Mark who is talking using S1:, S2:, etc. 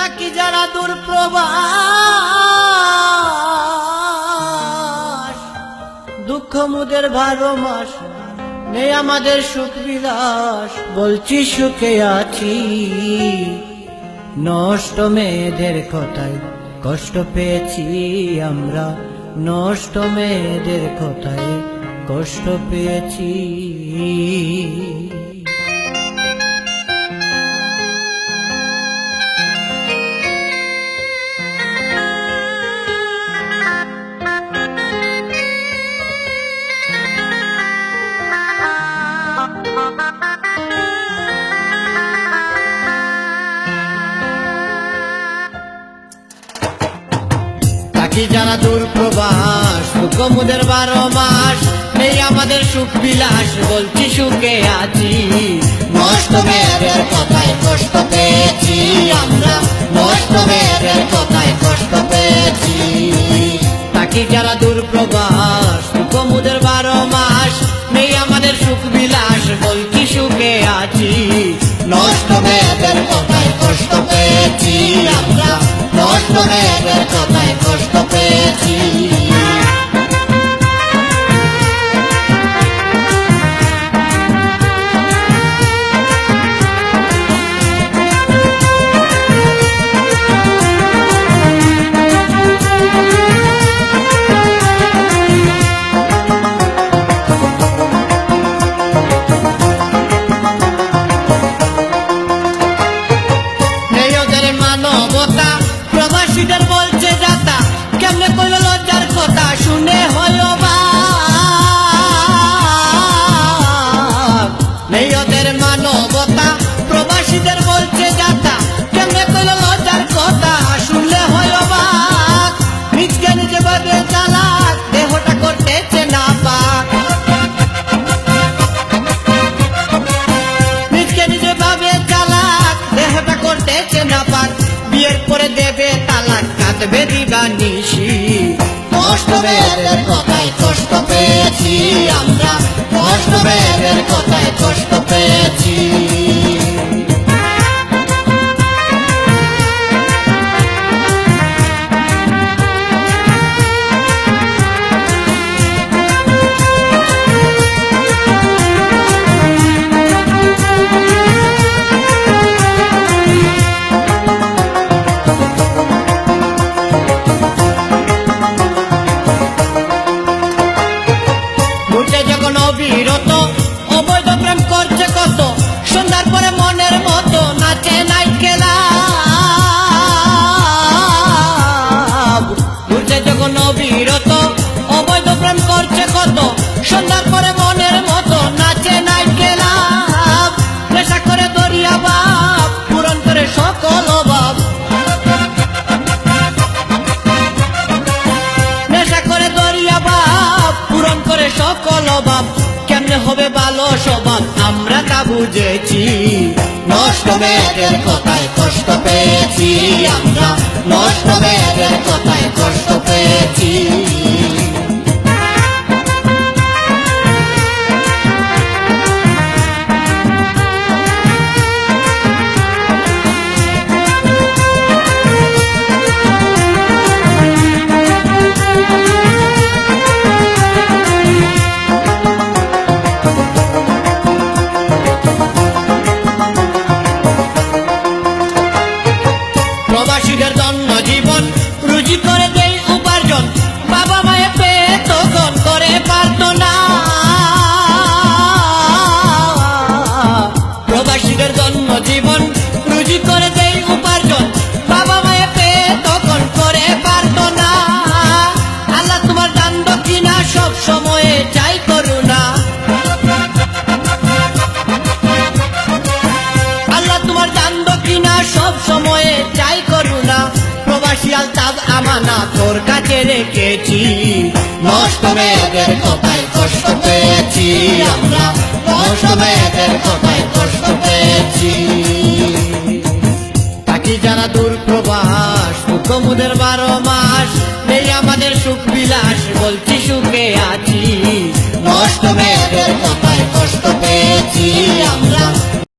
S1: তাকি যারা দূর প্রবাস দুঃখ মুদের বারো মাস, নেই আমাদের সুখ বিলাস। বলছি, সুখে আছি। নষ্ট মেয়েদের কথায় কষ্ট পেয়েছি আমরা। নষ্ট মেয়েদের কথায় কষ্ট পেয়েছি। থাকি যারা দূর প্রবাস সুখ বারো মাস, এই আমাদের সুখ বিলাস, বলছি সুখে আছি। নষ্ট মেয়েদের কথায় কষ্ট পেয়েছি আমরা নষ্ট মেয়েদের কথায় কষ্ট পেয়েছি। থাকি যারা দূর প্রবাস কাঁদবে দিবা নিশি। কষ্ট বেদের কথায় কষ্ট পেয়েছি আমরা হবে ভালো স্বভাব আমরা তা বুঝেছি। নষ্ট মেয়েদের কথায় কষ্ট পেয়েছি আমরা। নষ্ট মেয়েদের কথায় জন্য জীবন রুজি করে দেয় উপার্জন। প্রবাসী আলতাব আমানা তোর কাছে রেখেছি। নষ্ট মেয়েদের কথায় কষ্ট পেয়েছি। আমরা নষ্ট মেয়েদের কথায় কষ্ট পেয়েছি। তাকি যারা দূর প্রবাস সুখ বারো মাস। নেই আমাদের সুখ বিলাস, বলছি সুখে আছি। নষ্ট মেয়েদের কথায় কষ্ট পেয়েছি। আমরা